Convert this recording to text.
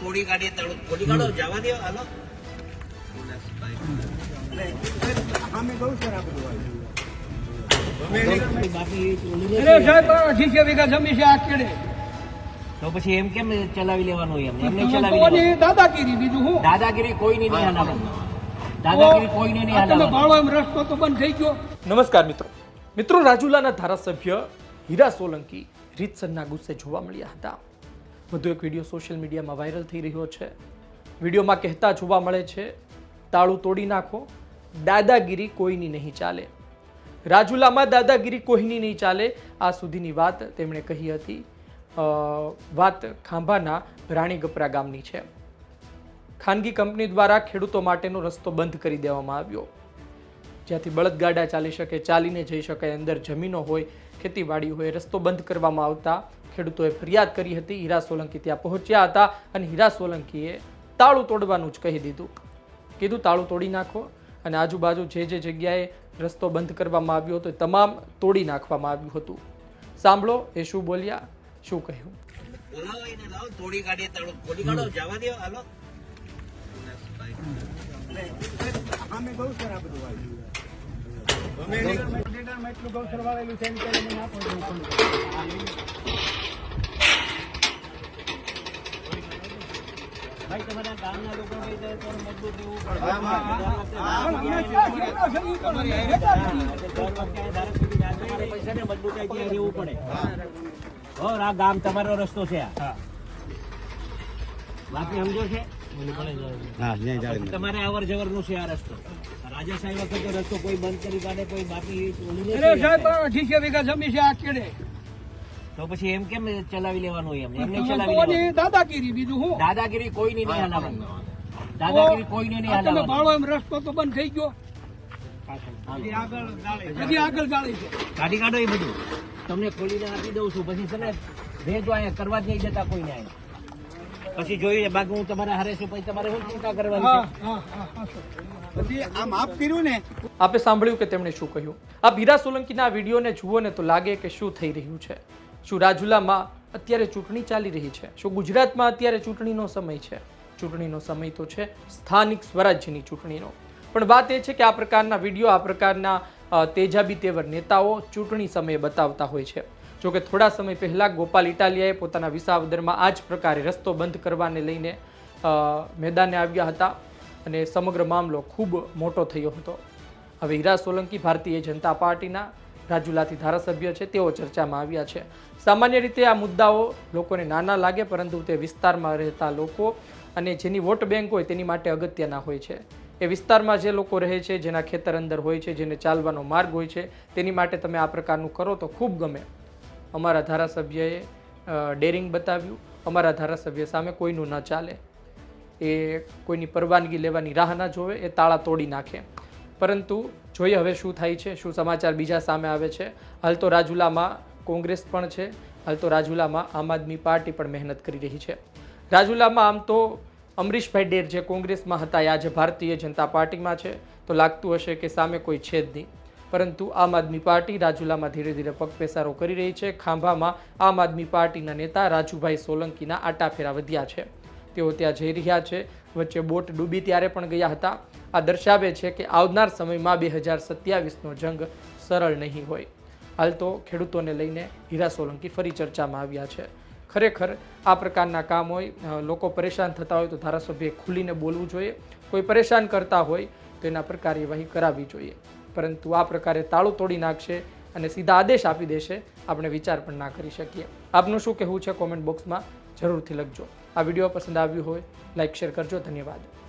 થોડી ગાડી તળો થોડી કાઢો જવા દો હાલો. અમે બહુ સારા બધું બાકી અરે સાહેબ અઢીસો વીઘા જમી છે આ કેડે. તો પછી એમ કેમ ચલાવી લેવાનું એમ? એમ ચલાવી દાદાગીરી બીજું હું? દાદાગીરી કોઈની નહીં હલાવવાની દાદાગીરી કોઈને નહીં હલાવવાની રસ્તો તો બંધ થઈ ગયો. નમસ્કાર મિત્રો. મિત્રો રાજુલાના ધારાસભ્ય હીરા સોલંકી રીતસરના ગુસ્સે જોવા મળ્યા હતા. વધુ એક વીડિયો સોશિયલ મીડિયામાં વાયરલ થઈ રહ્યો છે. વિડીયોમાં કહેતા જોવા મળે છે, તાળું તોડી નાખો, દાદાગીરી કોઈની નહીં ચાલે. રાજુલામાં દાદાગીરી કોઈની નહીં ચાલે, આ સુધીની વાત તેમણે કહી હતી. વાત ખાંભાના રાણીગપરા ગામની છે. ખાનગી કંપની દ્વારા ખેડૂતો માટેનો રસ્તો બંધ કરી દેવામાં આવ્યો. જ્યાંથી બળદગાડા ચાલી શકે ચાલીને જઈ શકાય અંદર જમીનો હોય ખેતીવાડી હોય રસ્તો બંધ કરવામાં આવતા ખેડૂતોએ ફરિયાદ કરી હતી હીરા સોલંકી ત્યાં પહોંચ્યા હતા અને હીરા સોલંકીએ તાળું તોડવાનું જ કહી દીધું. કીધું તાળું તોડી નાખો. અને આજુબાજુ જે જે જગ્યાએ રસ્તો બંધ કરવામાં આવ્યો હતો એ તમામ તોડી નાખવામાં આવ્યું હતું. સાંભળો એ શું બોલ્યા શું કહ્યું? તોડી ગાડી તળો. થોડી કાઢો જવા દો હાલો. અમે બહુ ખરાબ એટલું ગૌચર વાવેલું છે કરું. ભાઈ તમારા મજબૂત રહેવું. પડે પૈસાને મજબૂતાઈ રહેવું પડે આ ગામ તમારો રસ્તો છે બાકી સમજો છે તમારે અવર જવરનું છે આ રસ્તો. રાજા સાહેબ વખતે રસ્તો કોઈ બંધ કરી કાઢે કોઈ બાકી અરે સાહેબ અઢીસો વીઘા જમી છે આ કેડે? તો પછી એમ કેમ ચલાવી લેવાનું એમ? એમને નહીં ચલાવી લેવાનું. દાદાગીરી બીજું હું દાદાગીરી કોઈ નહીં હલાવવાની દાદાગીરી કોઈ નહીં તમે ભાળો એમ રસ્તો તો બંધ થઈ ગયો. હજી આગળ ગાળી. છે. કાઢી કાઢો એ બધું. તમને ખોલીને આપી દઉં છું. પછી તમે ભેજો અહીંયા કરવા જ નહીં જતા કોઈને અહીંયા. પછી જોઈએ બાકી હું તમારે હારે છું પછી તમારે શું ચિંતા કરવાની હા છે? હા હા હા સર. પછી આ માફ કર્યું ને? આપે સાંભળ્યું કે તેમણે શું કહ્યું? આ બીરા સોલંકીના વિડીયોને જુઓ ને તો લાગે કે શું થઈ રહ્યું છે. શું રાજુલામાં અત્યારે ચૂંટણી ચાલી રહી છે? શું ગુજરાતમાં અત્યારે ચૂંટણીનો સમય છે? ચૂંટણીનો સમય તો છે સ્થાનિક સ્વરાજ્યની ચૂંટણીનો. પણ વાત એ છે કે આ પ્રકારના વીડિયો આ પ્રકારના તેજાબી તેવર નેતાઓ ચૂંટણી સમયે બતાવતા હોય છે. જોકે થોડા સમય પહેલા ગોપાલ ઇટાલિયાએ પોતાના વિસાવદરમાં આ જ પ્રકારે રસ્તો બંધ કરવાને લઈને મેદાને આવ્યા હતા અને સમગ્ર મામલો ખૂબ મોટો થયો હતો. હવે હીરા સોલંકી ભારતીય જનતા પાર્ટીના રાજુલાથી ધારાસભ્ય છે, તેઓ ચર્ચામાં આવ્યા છે. સામાન્ય રીતે આ મુદ્દાઓ લોકોને નાના લાગે, પરંતુ તે વિસ્તારમાં રહેતા લોકો અને જેની વોટ બેંક હોય તેની માટે અગત્યના હોય છે. એ વિસ્તારમાં જે લોકો રહે છે, જેના ખેતર અંદર હોય છે, જેને ચાલવાનો માર્ગ હોય છે, તેની માટે તમે આ પ્રકારનું કરો તો ખૂબ ગમે. અમારા ધારાસભ્યએ ડેરિંગ બતાવ્યું. અમારા ધારાસભ્ય સામે કોઈનું ન ચાલે. એ કોઈની પરવાનગી લેવાની રાહ ના જોવે, એ તાળા તોડી નાખે. પરંતુ જોઈએ હવે શું થાય છે, શું સમાચાર બીજા સામે આવે છે. હાલ તો રાજુલામાં કોંગ્રેસ પણ છે. હાલ તો રાજુલામાં આમ આદમી પાર્ટી પણ મહેનત કરી રહી છે. રાજુલામાં આમ તો અમરીશભાઈ ડેર જે કોંગ્રેસમાં હતા એ આજે ભારતીય જનતા પાર્ટીમાં છે. તો લાગતું હશે કે સામે કોઈ છે જ નહીં. પરંતુ આમ આદમી પાર્ટી રાજુલામાં ધીરે ધીરે પગપેસારો કરી રહી છે. ખાંભામાં આમ આદમી પાર્ટીના નેતા રાજુભાઈ સોલંકીના આટાફેરા વધ્યા છે. તેઓ ત્યાં જઈ રહ્યા છે. વચ્ચે બોટ ડૂબી ત્યારે પણ ગયા હતા. આ દર્શાવે છે કે આવનાર સમયમાં બે હજાર સત્યાવીસનો જંગ સરળ નહીં હોય. હાલ તો ખેડૂતોને લઈને હીરા સોલંકી ફરી ચર્ચામાં આવ્યા છે. ખરેખર આ પ્રકારના કામ હોય લોકો પરેશાન થતા હોય તો ધારાસભ્યએ ખુલીને બોલવું જોઈએ. કોઈ પરેશાન કરતા હોય તો એના પર કાર્યવાહી કરાવવી જોઈએ. પરંતુ આ પ્રકારે તાળું તોડી નાખશે અને સીધા આદેશ આપી દેશે, આપણે વિચાર પણ ના કરી શકીએ. આપનું શું કહેવું છે કોમેન્ટ બોક્સમાં જરૂરથી લખજો. આ વીડિયો પસંદ આવ્યું હોય લાઇક શેર કરજો. ધન્યવાદ.